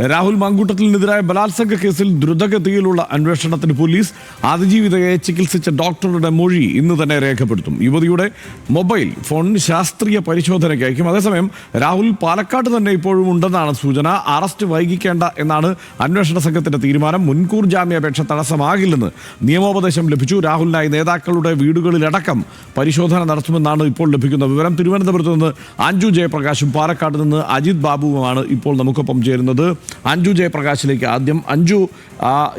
രാഹുൽ മാങ്കൂട്ടത്തിനെതിരായ ബലാത്സംഗ കേസിൽ ദ്രുതഗതിയിലുള്ള അന്വേഷണത്തിന് പോലീസ് അതിജീവിതയെ ചികിത്സിച്ച ഡോക്ടറുടെ മൊഴി ഇന്ന് തന്നെ രേഖപ്പെടുത്തും. യുവതിയുടെ മൊബൈൽ ഫോൺ ശാസ്ത്രീയ പരിശോധനയ്ക്ക് അയക്കും അതേസമയം രാഹുൽ പാലക്കാട് തന്നെ ഇപ്പോഴും ഉണ്ടെന്നാണ് സൂചന. അറസ്റ്റ് വൈകിക്കേണ്ട എന്നാണ് അന്വേഷണ സംഘത്തിന്റെ തീരുമാനം. മുൻകൂർ ജാമ്യാപേക്ഷ തടസ്സമാകില്ലെന്ന് നിയമോപദേശം ലഭിച്ചു. രാഹുലിനായി നേതാക്കളുടെ വീടുകളിലടക്കം പരിശോധന നടത്തുമെന്നാണ് ഇപ്പോൾ ലഭിക്കുന്ന വിവരം. തിരുവനന്തപുരത്ത് നിന്ന് അഞ്ജു ജയപ്രകാശും പാലക്കാട് നിന്ന് അജിത് ബാബുവുമാണ് ഇപ്പോൾ നമുക്കൊപ്പം ചേരുന്നത്. അഞ്ജു ജയപ്രകാശിലേക്ക്. ആദ്യം അഞ്ജു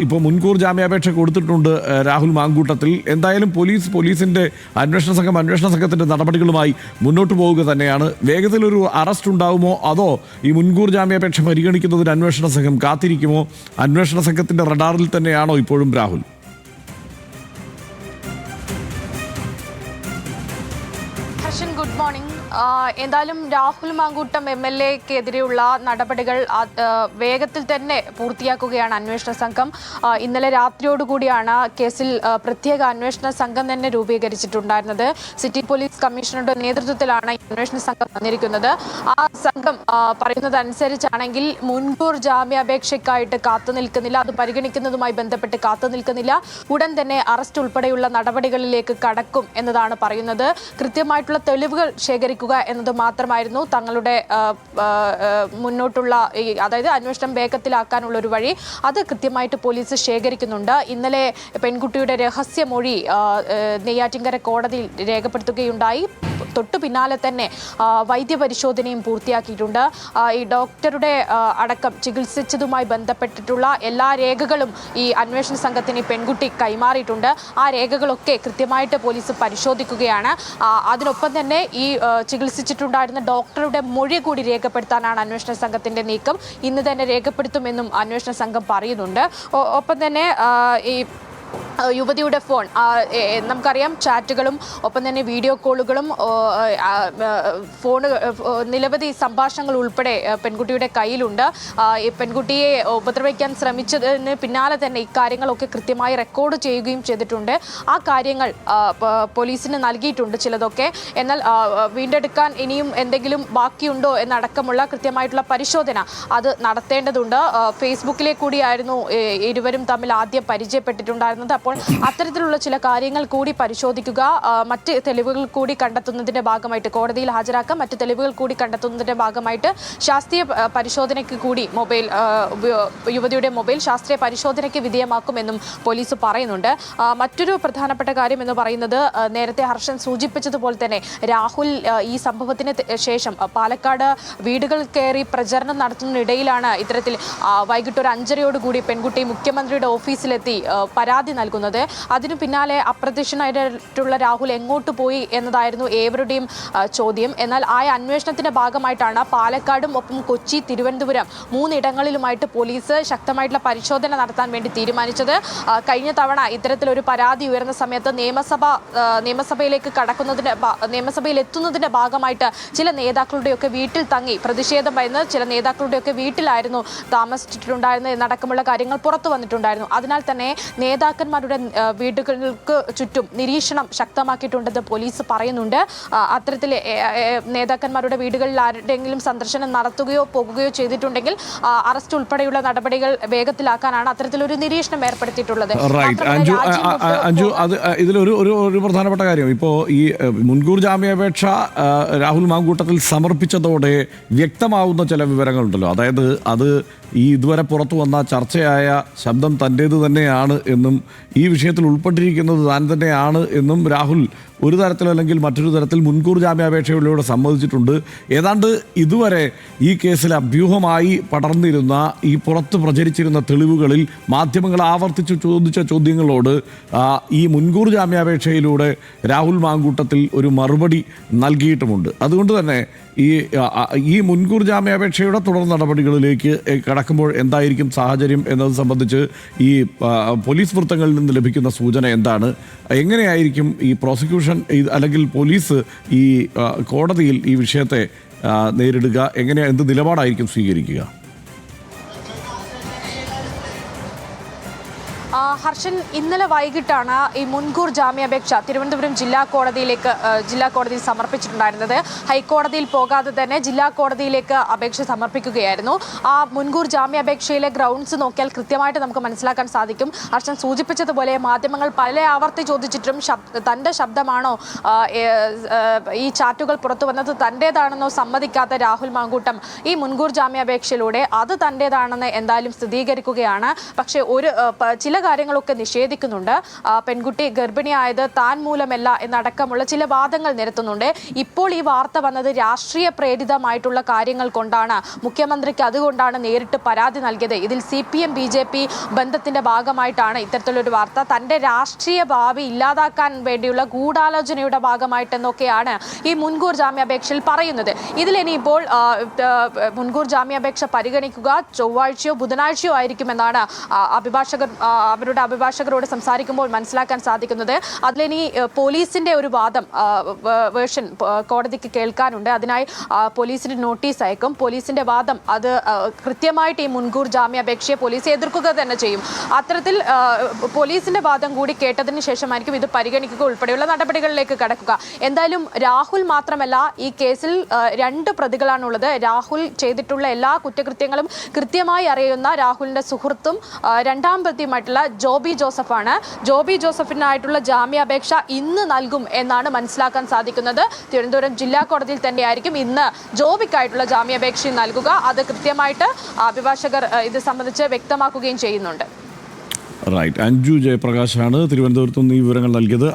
ഇപ്പോൾ മുൻകൂർ ജാമ്യാപേക്ഷ കൊടുത്തിട്ടുണ്ട് രാഹുൽ മാങ്കൂട്ടത്തിൽ. എന്തായാലും പോലീസ് പോലീസിന്റെ അന്വേഷണ സംഘം അന്വേഷണ സംഘത്തിന്റെ നടപടികളുമായി മുന്നോട്ട് പോവുക തന്നെയാണ്. വേഗത്തിലൊരു അറസ്റ്റ് ഉണ്ടാവുമോ? അതോ ഈ മുൻകൂർ ജാമ്യാപേക്ഷ പരിഗണിക്കുന്നതിന് അന്വേഷണ സംഘം കാത്തിരിക്കുമോ? അന്വേഷണ സംഘത്തിന്റെ റഡാറിൽ തന്നെയാണോ ഇപ്പോഴും രാഹുൽ? Good morning. എന്തായാലും രാഹുൽ മാങ്കൂട്ടം എം എൽ എക്കെതിരെയുള്ള നടപടികൾ വേഗത്തിൽ തന്നെ പൂർത്തിയാക്കുകയാണ് അന്വേഷണ സംഘം. ഇന്നലെ രാത്രിയോടുകൂടിയാണ് കേസിൽ പ്രത്യേക അന്വേഷണ സംഘം തന്നെ രൂപീകരിച്ചിട്ടുണ്ടായിരുന്നത്. സിറ്റി പോലീസ് കമ്മീഷണറുടെ നേതൃത്വത്തിലാണ് അന്വേഷണ സംഘം വന്നിരിക്കുന്നത്. ആ സംഘം പറയുന്നതനുസരിച്ചാണെങ്കിൽ മുൻകൂർ ജാമ്യാപേക്ഷയ്ക്കായിട്ട് കാത്തു നിൽക്കുന്നില്ല അത് പരിഗണിക്കുന്നതുമായി ബന്ധപ്പെട്ട് കാത്തു നിൽക്കുന്നില്ല. ഉടൻ തന്നെ അറസ്റ്റ് ഉൾപ്പെടെയുള്ള നടപടികളിലേക്ക് കടക്കും എന്നതാണ് പറയുന്നത്. കൃത്യമായിട്ടുള്ള തെളിവുകൾ ശേഖരിക്കുക എന്നത് മാത്രമായിരുന്നു തങ്ങളുടെ മുന്നോട്ടുള്ള അതായത് അന്വേഷണം വേഗത്തിലാക്കാനുള്ള ഒരു വഴി. അത് കൃത്യമായിട്ട് പോലീസ് ശേഖരിക്കുന്നുണ്ട്. ഇന്നലെ പെൺകുട്ടിയുടെ രഹസ്യമൊഴി നെയ്യാറ്റിൻകര കോടതിയിൽ രേഖപ്പെടുത്തുകയുണ്ടായി. തൊട്ടു പിന്നാലെ തന്നെ വൈദ്യപരിശോധനയും പൂർത്തിയാക്കിയിട്ടുണ്ട്. ഈ ഡോക്ടറുടെ അടക്കം ചികിത്സിച്ചതുമായി ബന്ധപ്പെട്ടിട്ടുള്ള എല്ലാ രേഖകളും ഈ അന്വേഷണ സംഘത്തിന് പെൺകുട്ടി കൈമാറിയിട്ടുണ്ട്. ആ രേഖകളൊക്കെ കൃത്യമായിട്ട് പോലീസ് പരിശോധിക്കുകയാണ്. അതിനൊപ്പം തന്നെ ഈ ചികിത്സിച്ചിട്ടുണ്ടായിരുന്ന ഡോക്ടറുടെ മൊഴി കൂടി രേഖപ്പെടുത്താനാണ് അന്വേഷണ സംഘത്തിന്റെ നീക്കം. ഇന്ന് തന്നെ രേഖപ്പെടുത്തുമെന്നും അന്വേഷണ സംഘം പറയുന്നുണ്ട്. ഒപ്പം തന്നെ ഈ യുവതിയുടെ ഫോൺ. നമുക്കറിയാം ചാറ്റുകളും ഒപ്പം തന്നെ വീഡിയോ കോളുകളും ഫോണ് നിരവധി സംഭാഷണങ്ങൾ ഉൾപ്പെടെ പെൺകുട്ടിയുടെ കയ്യിലുണ്ട്. പെൺകുട്ടിയെ ഉപദ്രവിക്കാൻ ശ്രമിച്ചതിന് പിന്നാലെ തന്നെ ഇക്കാര്യങ്ങളൊക്കെ കൃത്യമായി റെക്കോർഡ് ചെയ്യുകയും ചെയ്തിട്ടുണ്ട്. ആ കാര്യങ്ങൾ പോലീസിന് നൽകിയിട്ടുണ്ട് ചിലതൊക്കെ. എന്നാൽ വീണ്ടെടുക്കാൻ ഇനിയും എന്തെങ്കിലും ബാക്കിയുണ്ടോ എന്നടക്കമുള്ള കൃത്യമായിട്ടുള്ള പരിശോധന അത് നടത്തേണ്ടതുണ്ട്. ഫേസ്ബുക്കിലെ കൂടിയായിരുന്നു ഇരുവരും തമ്മിൽ ആദ്യം പരിചയപ്പെട്ടിട്ടുണ്ടായിരുന്നത്. അപ്പോൾ അത്തരത്തിലുള്ള ചില കാര്യങ്ങൾ കൂടി പരിശോധിക്കുക. മറ്റ് തെളിവുകൾ കൂടി കണ്ടെത്തുന്നതിന്റെ ഭാഗമായിട്ട് കോടതിയിൽ ഹാജരാക്കാം. മറ്റ് തെളിവുകൾ കൂടി കണ്ടെത്തുന്നതിന്റെ ഭാഗമായിട്ട് ശാസ്ത്രീയ പരിശോധനയ്ക്ക് കൂടി മൊബൈൽ യുവതിയുടെ മൊബൈൽ ശാസ്ത്രീയ പരിശോധനയ്ക്ക് വിധേയമാക്കുമെന്നും പോലീസ് പറയുന്നുണ്ട്. മറ്റൊരു പ്രധാനപ്പെട്ട കാര്യം എന്ന് പറയുന്നത് നേരത്തെ ഹർഷൻ സൂചിപ്പിച്ചതുപോലെ തന്നെ രാഹുൽ ഈ സംഭവത്തിന് ശേഷം പാലക്കാട് വീടുകൾ കയറി പ്രചരണം നടത്തുന്നതിനിടയിലാണ് ഇത്തരത്തിൽ വൈകിട്ട് ഒരു അഞ്ചരയോടുകൂടി പെൺകുട്ടി മുഖ്യമന്ത്രിയുടെ ഓഫീസിലെത്തി പരാതി നൽകുന്നത്. അതിനു പിന്നാലെ അപ്രത്യക്ഷനായിട്ടുള്ള രാഹുൽ എങ്ങോട്ട് പോയി എന്നതായിരുന്നു ഏവരുടെയും ചോദ്യം. എന്നാൽ ആ അന്വേഷണത്തിന്റെ ഭാഗമായിട്ടാണ് പാലക്കാടും ഒപ്പം കൊച്ചി തിരുവനന്തപുരം മൂന്നിടങ്ങളിലുമായിട്ട് പോലീസ് ശക്തമായിട്ടുള്ള പരിശോധന നടത്താൻ വേണ്ടി തീരുമാനിച്ചത്. കഴിഞ്ഞ തവണ ഇത്തരത്തിലൊരു പരാതി ഉയർന്ന സമയത്ത് നിയമസഭ നിയമസഭയിലേക്ക് കടക്കുന്നതിന്റെ നിയമസഭയിൽ എത്തുന്നതിന്റെ ഭാഗമായിട്ട് ചില നേതാക്കളുടെയൊക്കെ വീട്ടിൽ തങ്ങി പ്രതിഷേധം വരുന്ന ചില നേതാക്കളുടെയൊക്കെ വീട്ടിലായിരുന്നു താമസിച്ചിട്ടുണ്ടായിരുന്നത് എന്നടക്കമുള്ള കാര്യങ്ങൾ പുറത്തു വന്നിട്ടുണ്ടായിരുന്നു. അതിനാൽ തന്നെ നേതാക്കന്മാരുടെ ആ, വീടുകൾക്ക് ചുറ്റും നിരീക്ഷണം ശക്തമാക്കിയിട്ടുണ്ടെന്ന് പോലീസ് പറയുന്നുണ്ട്. അത്തരത്തിൽ നേതാക്കന്മാരുടെ വീടുകളിൽ ആരുടെയെങ്കിലും സന്ദർശനം നടത്തുകയോ പോകുകയോ ചെയ്തിട്ടുണ്ടെങ്കിൽ അറസ്റ്റ് ഉൾപ്പെടെയുള്ള നടപടികൾ വേഗത്തിലാക്കാനാണ് അത്തരത്തിലൊരു നിരീക്ഷണം ഏർപ്പെടുത്തിയിട്ടുള്ളത്. അഞ്ജു അത് ഇതിലൊരു ഒരു ഒരു പ്രധാനപ്പെട്ട കാര്യം. ഇപ്പോൾ ഈ മുൻകൂർ ജാമ്യാപേക്ഷ രാഹുൽ മാങ്കൂട്ടത്തിൽ സമർപ്പിച്ചതോടെ വ്യക്തമാവുന്ന ചില വിവരങ്ങളുണ്ടല്ലോ. അതായത് അത് ഈ ഇതുവരെ പുറത്തു വന്ന ചർച്ചയായ ശബ്ദം തന്റേത് തന്നെയാണ് എന്നും ഈ വിഷയത്തിൽ ഉൾപ്പെട്ടിരിക്കുന്നത് താൻ തന്നെയാണ് എന്നും രാഹുൽ ഒരു തരത്തിൽ അല്ലെങ്കിൽ മറ്റൊരു തരത്തിൽ മുൻകൂർ ജാമ്യാപേക്ഷയിലൂടെ സമ്മതിച്ചിട്ടുണ്ട്. ഏതാണ്ട് ഇതുവരെ ഈ കേസിൽ അഭ്യൂഹമായി പടർന്നിരുന്ന ഈ പുറത്ത് പ്രചരിച്ചിരുന്ന തെളിവുകളിൽ മാധ്യമങ്ങൾ ആവർത്തിച്ച് ചോദിച്ച ചോദ്യങ്ങളോട് ഈ മുൻകൂർ ജാമ്യാപേക്ഷയിലൂടെ രാഹുൽ മാങ്കൂട്ടത്തിൽ ഒരു മറുപടി നൽകിയിട്ടുമുണ്ട്. അതുകൊണ്ട് തന്നെ ഈ ഈ മുൻകൂർ ജാമ്യാപേക്ഷയുടെ തുടർ നടപടികളിലേക്ക് കടക്കുമ്പോൾ എന്തായിരിക്കും സാഹചര്യം എന്നത് സംബന്ധിച്ച് ഈ പോലീസ് വൃത്തങ്ങളിൽ നിന്ന് ലഭിക്കുന്ന സൂചന എന്താണ്? എങ്ങനെയായിരിക്കും ഈ പ്രോസിക്യൂഷൻ ഇത് അല്ലെങ്കിൽ പോലീസ് ഈ കോടതിയിൽ ഈ വിഷയത്തെ നേരിടുക എങ്ങനെയാണ് എന്ത് നിലപാടായിരിക്കും സ്വീകരിക്കുക? ഹർഷൻ ഇന്നലെ വൈകിട്ടാണ് ഈ മുൻകൂർ ജാമ്യാപേക്ഷ തിരുവനന്തപുരം ജില്ലാ കോടതിയിലേക്ക് ജില്ലാ കോടതിയിൽ സമർപ്പിച്ചിട്ടുണ്ടായിരുന്നത്. ഹൈക്കോടതിയിൽ പോകാതെ തന്നെ ജില്ലാ കോടതിയിലേക്ക് അപേക്ഷ സമർപ്പിക്കുകയായിരുന്നു. ആ മുൻകൂർ ജാമ്യാപേക്ഷയിലെ ഗ്രൗണ്ട്സ് നോക്കിയാൽ കൃത്യമായിട്ട് നമുക്ക് മനസ്സിലാക്കാൻ സാധിക്കും. ഹർഷൻ സൂചിപ്പിച്ചതുപോലെ മാധ്യമങ്ങൾ പല ആവർത്തി ചോദിച്ചിട്ടും തന്റെ ശബ്ദമാണോ ഈ ചാറ്റുകൾ പുറത്തു വന്നത് തന്റേതാണെന്നോ സമ്മതിക്കാത്ത രാഹുൽ മാങ്കൂട്ടം ഈ മുൻകൂർ ജാമ്യാപേക്ഷയിലൂടെ അത് തന്റേതാണെന്ന് എന്തായാലും സ്ഥിരീകരിക്കുകയാണ്. പക്ഷേ ഒരു ചില കാര്യങ്ങളൊക്കെ നിഷേധിക്കുന്നുണ്ട്. പെൺകുട്ടി ഗർഭിണിയായത് താൻ മൂലമല്ല എന്നടക്കമുള്ള ചില വാദങ്ങൾ നിരത്തുന്നുണ്ട്. ഇപ്പോൾ ഈ വാർത്ത വന്നത് രാഷ്ട്രീയ പ്രേരിതമായിട്ടുള്ള കാര്യങ്ങൾ കൊണ്ടാണ്. മുഖ്യമന്ത്രിക്ക് അതുകൊണ്ടാണ് നേരിട്ട് പരാതി നൽകിയത്. ഇതിൽ C P M B J P ബന്ധത്തിന്റെ ഭാഗമായിട്ടാണ് ഇത്തരത്തിലൊരു വാർത്ത. തന്റെ രാഷ്ട്രീയ ഭാവി ഇല്ലാതാക്കാൻ വേണ്ടിയുള്ള ഗൂഢാലോചനയുടെ ഭാഗമായിട്ടെന്നൊക്കെയാണ് ഈ മുൻകൂർ ജാമ്യാപേക്ഷയിൽ പറയുന്നത്. ഇതിലിനിയിപ്പോൾ മുൻകൂർ ജാമ്യാപേക്ഷ പരിഗണിക്കുക ചൊവ്വാഴ്ചയോ ബുധനാഴ്ചയോ ആയിരിക്കുമെന്നാണ് അഭിഭാഷകർ അവരുടെ അഭിഭാഷകരോട് സംസാരിക്കുമ്പോൾ മനസ്സിലാക്കാൻ സാധിക്കുന്നത് അതിലിനി പോലീസിന്റെ ഒരു വാദം വേർഷൻ കോടതിക്ക് കേൾക്കാനുണ്ട്. അതിനായി പോലീസിന് നോട്ടീസ് അയക്കും. പോലീസിന്റെ വാദം അത് കൃത്യമായിട്ട് ഈ മുൻകൂർ ജാമ്യാപേക്ഷയെ പോലീസ് എതിർക്കുക തന്നെ ചെയ്യും. അത്തരത്തിൽ പോലീസിന്റെ വാദം കൂടി കേട്ടതിന് ശേഷമായിരിക്കും ഇത് പരിഗണിക്കുക ഉൾപ്പെടെയുള്ള നടപടികളിലേക്ക് കടക്കുക. എന്തായാലും രാഹുൽ മാത്രമല്ല ഈ കേസിൽ രണ്ട് പ്രതികളാണുള്ളത്. രാഹുൽ ചെയ്തിട്ടുള്ള എല്ലാ കുറ്റകൃത്യങ്ങളും കൃത്യമായി അറിയുന്ന രാഹുലിന്റെ സുഹൃത്തും രണ്ടാം പ്രതിയുമായിട്ടുള്ള ജോബി ജോസഫാണ്. ജോബി ജോസഫിനായിട്ടുള്ള ജാമ്യാപേക്ഷ ഇന്ന് നൽകും എന്നാണ് മനസ്സിലാക്കാൻ സാധിക്കുന്നത്. തിരുവനന്തപുരം ജില്ലാ കോടതിയിൽ തന്നെയായിരിക്കും ഇന്ന് ജോബിക്കായിട്ടുള്ള ജാമ്യാപേക്ഷ നൽകുക. അത് കൃത്യമായിട്ട് അഭിഭാഷകർ ഇത് സംബന്ധിച്ച് വ്യക്തമാക്കുകയും ചെയ്യുന്നുണ്ട്. റൈറ്റ് അഞ്ജു ജയപ്രകാശാണ് തിരുവനന്തപുരത്ത് നിന്ന് ഈ വിവരങ്ങൾ നൽകിയത്.